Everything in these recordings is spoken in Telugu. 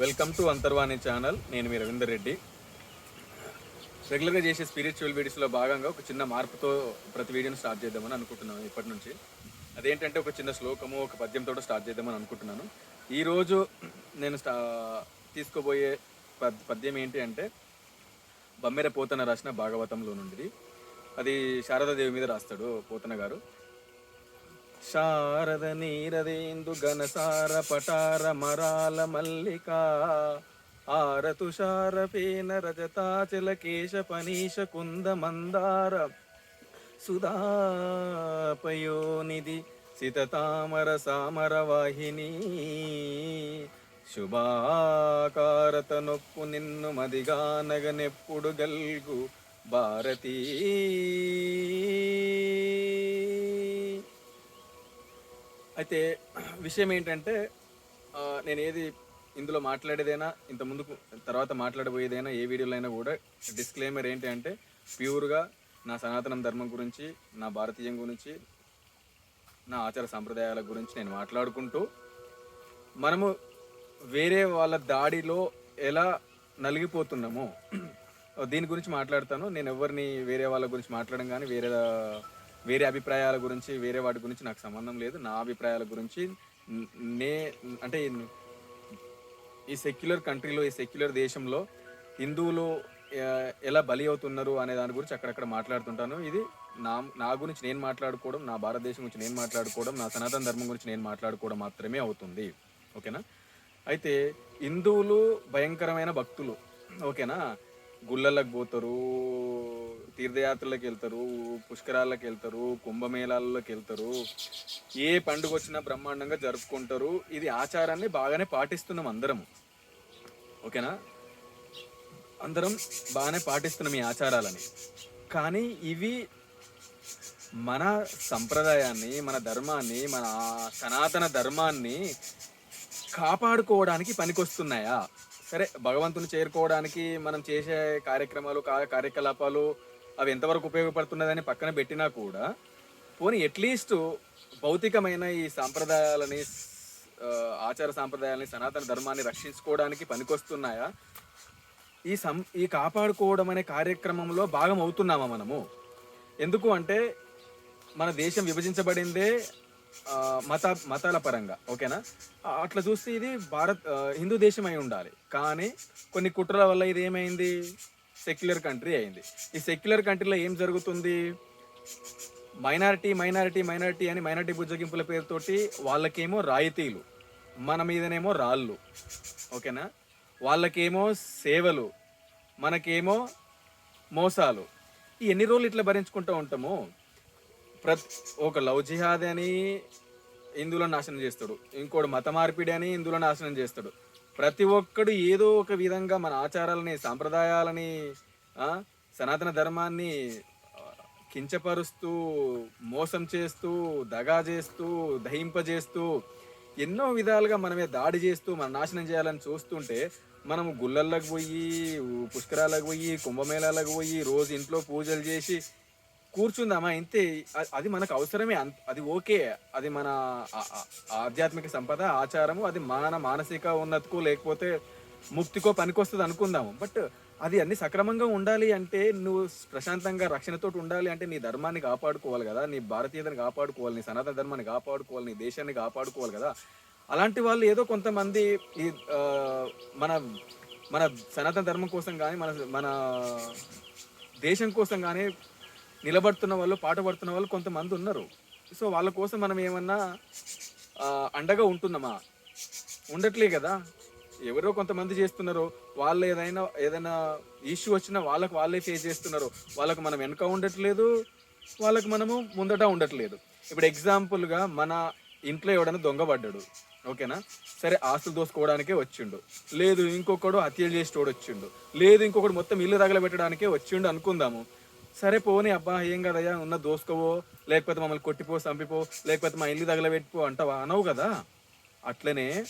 వెల్కమ్ టు అంతర్వాణి ఛానల్ నేను మీ రవీందర్ రెడ్డి. రెగ్యులర్గా చేసే స్పిరిచువల్ వీడియోస్లో భాగంగా ఒక చిన్న మార్పుతో ప్రతి వీడియోని స్టార్ట్ చేద్దామని అనుకుంటున్నాను ఇప్పటి నుంచి. అదేంటంటే ఒక చిన్న శ్లోకము ఒక పద్యంతో స్టార్ట్ చేద్దామని అనుకుంటున్నాను. ఈరోజు నేను స్టా తీసుకోబోయే పద్యం ఏంటి అంటే బమ్మెర పోతన రాసిన భాగవతంలో నుండి అది శారదాదేవి మీద రాస్తాడు పోతన గారు. ಶಾರದ ನೀರದೆಂದು ಘನಸಾರ ಪಟಾರ ಮರಾಲ ಮಲ್ಲಿಕಾ. ಆರ ತುಷಾರ ಪೇನ ರಜತಾಚಲ ಕೇಶ ಪನೀಶ ಕುಂದ ಮಂದಾರ. ಸುಧಾಪಯೋನಿಧಿ ಸಿತತಾಮರ ಸಾಮರ ವಾಹಿನಿ. ಶುಭಾಕಾರ ತನೊಪ್ಪು ನಿನ್ನು ಮದಿಗಾನಗ ನೆಪ್ಪುಡು ಗಲ್ಗು ಭಾರತೀ. అయితే విషయం ఏంటంటే నేను ఏది ఇందులో మాట్లాడేదైనా ఇంత ముందుకు తర్వాత మాట్లాడబోయేదైనా ఏ వీడియోలో అయినా కూడా డిస్క్లైమర్ ఏంటి అంటే ప్యూర్గా నా సనాతనం ధర్మం గురించి నా భారతీయం గురించి నా ఆచార సాంప్రదాయాల గురించి నేను మాట్లాడుకుంటూ మనము వేరే వాళ్ళ దాడిలో ఎలా నలిగిపోతున్నామో దీని గురించి మాట్లాడతాను. నేను ఎవరిని వేరే వాళ్ళ గురించి మాట్లాడడం కానీ వేరే వేరే అభిప్రాయాల గురించి వేరే వాటి గురించి నాకు సంబంధం లేదు. నా అభిప్రాయాల గురించి నే అంటే ఈ సెక్యులర్ కంట్రీలో ఈ సెక్యులర్ దేశంలో హిందువులు ఎలా బలి అవుతున్నారు అనే దాని గురించి అక్కడక్కడ మాట్లాడుతుంటాను. ఇది నా నా గురించి నేను మాట్లాడుకోవడం నా భారతదేశం గురించి నేను మాట్లాడుకోవడం నా సనాతన ధర్మం గురించి నేను మాట్లాడుకోవడం మాత్రమే అవుతుంది. ఓకేనా? అయితే హిందువులు భయంకరమైన భక్తులు. ఓకేనా? గుళ్ళలకు పోతారు తీర్థయాత్రలకు వెళ్తారు పుష్కరాలకు వెళ్తారు కుంభమేళాలకు వెళ్తారు ఏ పండుగ వచ్చినా బ్రహ్మాండంగా జరుపుకుంటారు. ఇది ఆచారాన్ని బాగానే పాటిస్తున్నాం అందరము ఓకేనా? అందరం బాగానే పాటిస్తున్నాం ఈ ఆచారాలని. కానీ ఇవి మన సంప్రదాయాన్ని మన ధర్మాన్ని మన సనాతన ధర్మాన్ని కాపాడుకోవడానికి పనికొస్తున్నాయా? సరే భగవంతుని చేరుకోవడానికి మనం చేసే కార్యక్రమాలు కా- కార్యకలాపాలు అవి ఎంతవరకు ఉపయోగపడుతున్నదని పక్కన పెట్టినా కూడా పోనీ అట్లీస్ట్ భౌతికమైన ఈ సాంప్రదాయాలని ఆచార సాంప్రదాయాలని సనాతన ధర్మాన్ని రక్షించుకోవడానికి పనికొస్తున్నాయా? ఈ సం ఈ కాపాడుకోవడం అనే కార్యక్రమంలో భాగం అవుతున్నామా మనము? ఎందుకు అంటే మన దేశం విభజించబడిందే మత మతాల పరంగా ఓకేనా? అట్లా చూస్తే ఇది భారత్ హిందూ దేశం అయి ఉండాలి. కానీ కొన్ని కుట్రల వల్ల ఇది ఏమైంది? సెక్యులర్ కంట్రీ అయింది. ఈ సెక్యులర్ కంట్రీలో ఏం జరుగుతుంది? మైనారిటీ మైనారిటీ మైనారిటీ అని మైనారిటీ బుజ్జగింపుల పేరుతోటి వాళ్ళకేమో రాయితీలు మన మీదనేమో రాళ్ళు ఓకేనా? వాళ్ళకేమో సేవలు మనకేమో మోసాలు. ఈ ఎన్ని రోజులు ఇట్లా భరించుకుంటూ ఉంటాము? ప్రతి ఒక లవ్ జిహాద్ అని ఇందులో నాశనం చేస్తాడు. ఇంకోటి మత మార్పిడి అని ఇందులో నాశనం చేస్తాడు. ప్రతి ఒక్కడు ఏదో ఒక విధంగా మన ఆచారాలని సాంప్రదాయాలని సనాతన ధర్మాన్ని కించపరుస్తూ మోసం చేస్తూ దగా చేస్తూ దహింపజేస్తూ ఎన్నో విధాలుగా మనమే దాడి చేస్తూ మన నాశనం చేయాలని చూస్తుంటే మనం గుళ్ళల్లోకి పోయి పుష్కరాలకు పోయి కుంభమేళాలకు పోయి రోజు ఇంట్లో పూజలు చేసి కూర్చుందామా? ఇంతే అది మనకు అవసరమే. అది ఓకే. అది మన ఆధ్యాత్మిక సంపద ఆచారము అది మన మానసిక ఉన్నతికో లేకపోతే ముక్తికో పనికొస్తుంది అనుకుందాము. బట్ అది అన్ని సక్రమంగా ఉండాలి అంటే నువ్వు ప్రశాంతంగా రక్షణతో ఉండాలి అంటే నీ ధర్మాన్ని కాపాడుకోవాలి కదా. నీ భారతీయతను కాపాడుకోవాలి నీ సనాతన ధర్మాన్ని కాపాడుకోవాలి నీ దేశాన్ని కాపాడుకోవాలి కదా. అలాంటి వాళ్ళు ఏదో కొంతమంది ఈ మన మన సనాతన ధర్మం కోసం కానీ మన మన దేశం కోసం కానీ నిలబడుతున్న వాళ్ళు పాట పడుతున్న వాళ్ళు కొంతమంది ఉన్నారు. సో వాళ్ళ కోసం మనం ఏమన్నా అండగా ఉంటున్నామా? ఉండట్లే కదా. ఎవరో కొంతమంది చేస్తున్నారు వాళ్ళు ఏదైనా ఏదైనా ఇష్యూ వచ్చినా వాళ్ళకి వాళ్ళే ఫేస్ చేస్తున్నారు. వాళ్ళకు మనం వెనక ఉండట్లేదు వాళ్ళకి మనము ముందట ఉండట్లేదు. ఇప్పుడు ఎగ్జాంపుల్గా మన ఇంట్లో ఎవడైనా దొంగబడ్డాడు ఓకేనా? సరే ఆస్తులు దోసుకోవడానికే వచ్చిండు. లేదు ఇంకొకడు హత్యలు చేసేటోడు వచ్చిండు. లేదు ఇంకొకడు మొత్తం ఇల్లు తగలబెట్టడానికే వచ్చిండు అనుకుందాము. సరే పోనీ అబ్బా ఏం కదయ్యా ఉన్న దోసుకోవో లేకపోతే మమ్మల్ని కొట్టిపో చంపిపో లేకపోతే మా ఇల్లు తగలబెట్టిపో అంటావా? అనవు కదా. అట్లనే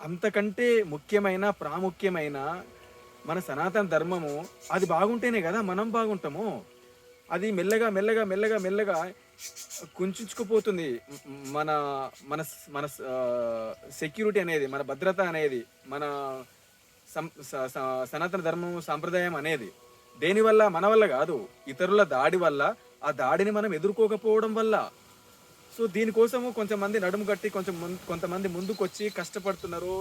అంతకంటే ముఖ్యమైన ప్రాముఖ్యమైన మన సనాతన ధర్మము అది బాగుంటేనే కదా మనం బాగుంటాము. అది మెల్లగా మెల్లగా మెల్లగా మెల్లగా కుంచుకుపోతుంది. మన మన మన సెక్యూరిటీ అనేది మన భద్రత అనేది మన సం- స- సనాతన ధర్మం సాంప్రదాయం అనేది. దేనివల్ల మన వల్ల కాదు. ఇతరుల దాడి వల్ల ఆ దాడిని మనం ఎదుర్కోకపోవడం వల్ల. సో దీనికోసము కొంతమంది నడుము కట్టి కొంచెం కొంతమంది ముందుకు వచ్చి కష్టపడుతున్నారు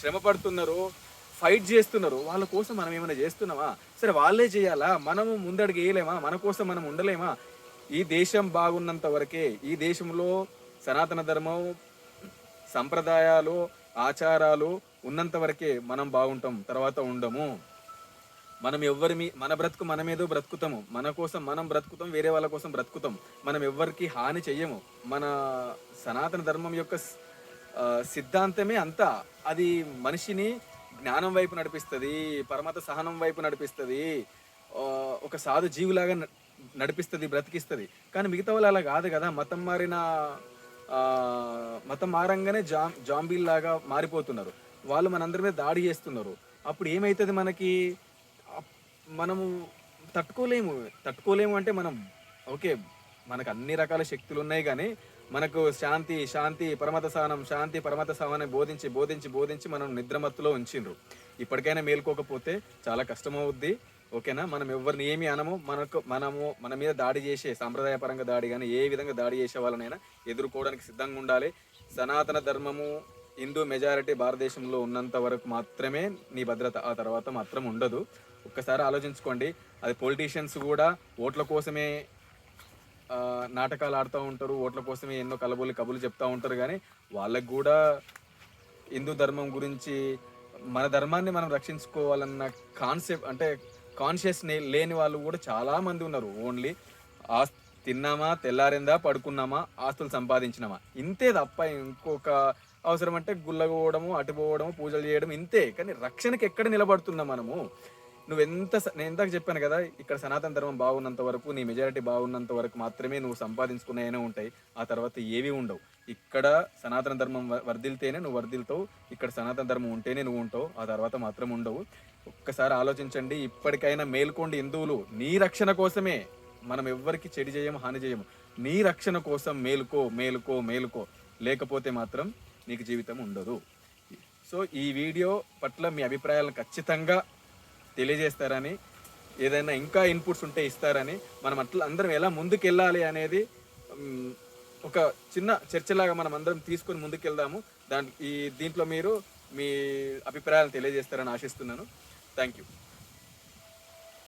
శ్రమ పడుతున్నారు ఫైట్ చేస్తున్నారు. వాళ్ళ కోసం మనం ఏమైనా చేస్తున్నామా? సరే వాళ్ళే చేయాలా? మనము ముందడుగు వేయలేమా? మన కోసం మనం ఉండలేమా? ఈ దేశం బాగున్నంత వరకే ఈ దేశంలో సనాతన ధర్మం సంప్రదాయాలు ఆచారాలు ఉన్నంత వరకే మనం బాగుంటాం తర్వాత ఉండము. మనం ఎవ్వరి మీ మన బ్రతుకు మనమేదో బ్రతుకుతాము. మన కోసం మనం బ్రతుకుతాం వేరే వాళ్ళ కోసం బ్రతుకుతాం మనం ఎవ్వరికి హాని చెయ్యము. మన సనాతన ధర్మం యొక్క సిద్ధాంతమే అంతా. అది మనిషిని జ్ఞానం వైపు నడిపిస్తుంది పరమత సహనం వైపు నడిపిస్తుంది ఒక సాధు జీవులాగా న- నడిపిస్తుంది బ్రతికిస్తుంది. కానీ మిగతా వాళ్ళు అలా కాదు కదా. మతం మారిన మతం మారంగానే జా జాంబీల్లాగా మారిపోతున్నారు. వాళ్ళు మనందరి మీద దాడి చేస్తున్నారు. అప్పుడు ఏమవుతుంది మనకి? మనము తట్టుకోలేము. తట్టుకోలేము అంటే మనం ఓకే మనకు అన్ని రకాల శక్తులు ఉన్నాయి కానీ మనకు శాంతి శాంతి పరమత సహనం శాంతి పరమత సహనం బోధించి బోధించి బోధించి మనం నిద్రమత్తులో ఉంచిండ్రు. ఇప్పటికైనా మేల్కోకపోతే చాలా కష్టమవుద్ది. ఓకేనా? మనం ఎవరిని ఏమి అనము. మనకు మనము మన మీద దాడి చేసే సాంప్రదాయపరంగా దాడి కానీ ఏ విధంగా దాడి చేసే వాళ్ళనైనా ఎదుర్కోవడానికి సిద్ధంగా ఉండాలి. సనాతన ధర్మము హిందూ మెజారిటీ భారతదేశంలో ఉన్నంత వరకు మాత్రమే నీ భద్రత. ఆ తర్వాత మాత్రం ఉండదు. ఒక్కసారి ఆలోచించుకోండి. అది పొలిటీషియన్స్ కూడా ఓట్ల కోసమే నాటకాలు ఆడుతూ ఉంటారు ఓట్ల కోసమే ఎన్నో కలబోలి కబులు చెప్తూ ఉంటారు కానీ వాళ్ళకు కూడా హిందూ ధర్మం గురించి మన ధర్మాన్ని మనం రక్షించుకోవాలన్న కాన్సెప్ట్ అంటే కాన్షియస్ లేని వాళ్ళు కూడా చాలామంది ఉన్నారు. ఓన్లీ ఆ తిన్నామా తెల్లారిందా పడుకున్నామా ఆస్తులు సంపాదించినామా. ఇంతే తప్ప ఇంకొక అవసరం అంటే గుల్లగోవడము అటు పోవడము పూజలు చేయడం ఇంతే. కానీ రక్షణకి ఎక్కడ నిలబడుతున్నాం మనము? నువ్వు ఎంత స- నేను ఇందాక చెప్పాను కదా ఇక్కడ సనాతన ధర్మం బాగున్నంత వరకు నీ మెజారిటీ బాగున్నంత వరకు మాత్రమే నువ్వు సంపాదించుకునేనే ఉంటాయి. ఆ తర్వాత ఏవి ఉండవు. ఇక్కడ సనాతన ధర్మం వ- వర్ధిల్తేనే నువ్వు వర్ధిల్తావు. ఇక్కడ సనాతన ధర్మం ఉంటేనే నువ్వు ఉంటావు. ఆ తర్వాత మాత్రం ఉండవు. ఒక్కసారి ఆలోచించండి ఇప్పటికైనా మేల్కోండి హిందువులు నీ రక్షణ కోసమే మనం ఎవ్వరికి చెడి చేయము హాని చేయము. నీ రక్షణ కోసం మేలుకో మేలుకో మేలుకో. లేకపోతే మాత్రం నీకు జీవితం ఉండదు. సో ఈ వీడియో పట్ల మీ అభిప్రాయాలను ఖచ్చితంగా తెలియజేస్తారని ఏదైనా ఇంకా ఇన్పుట్స్ ఉంటే ఇస్తారని మనం అట్లా అందరం ఎలా ముందుకెళ్ళాలి అనేది ఒక చిన్న చర్చలాగా మనం అందరం తీసుకొని ముందుకెళ్దాము. దాని ఈ దీంట్లో మీరు మీ అభిప్రాయాలు తెలియజేస్తారని ఆశిస్తున్నాను. Thank you.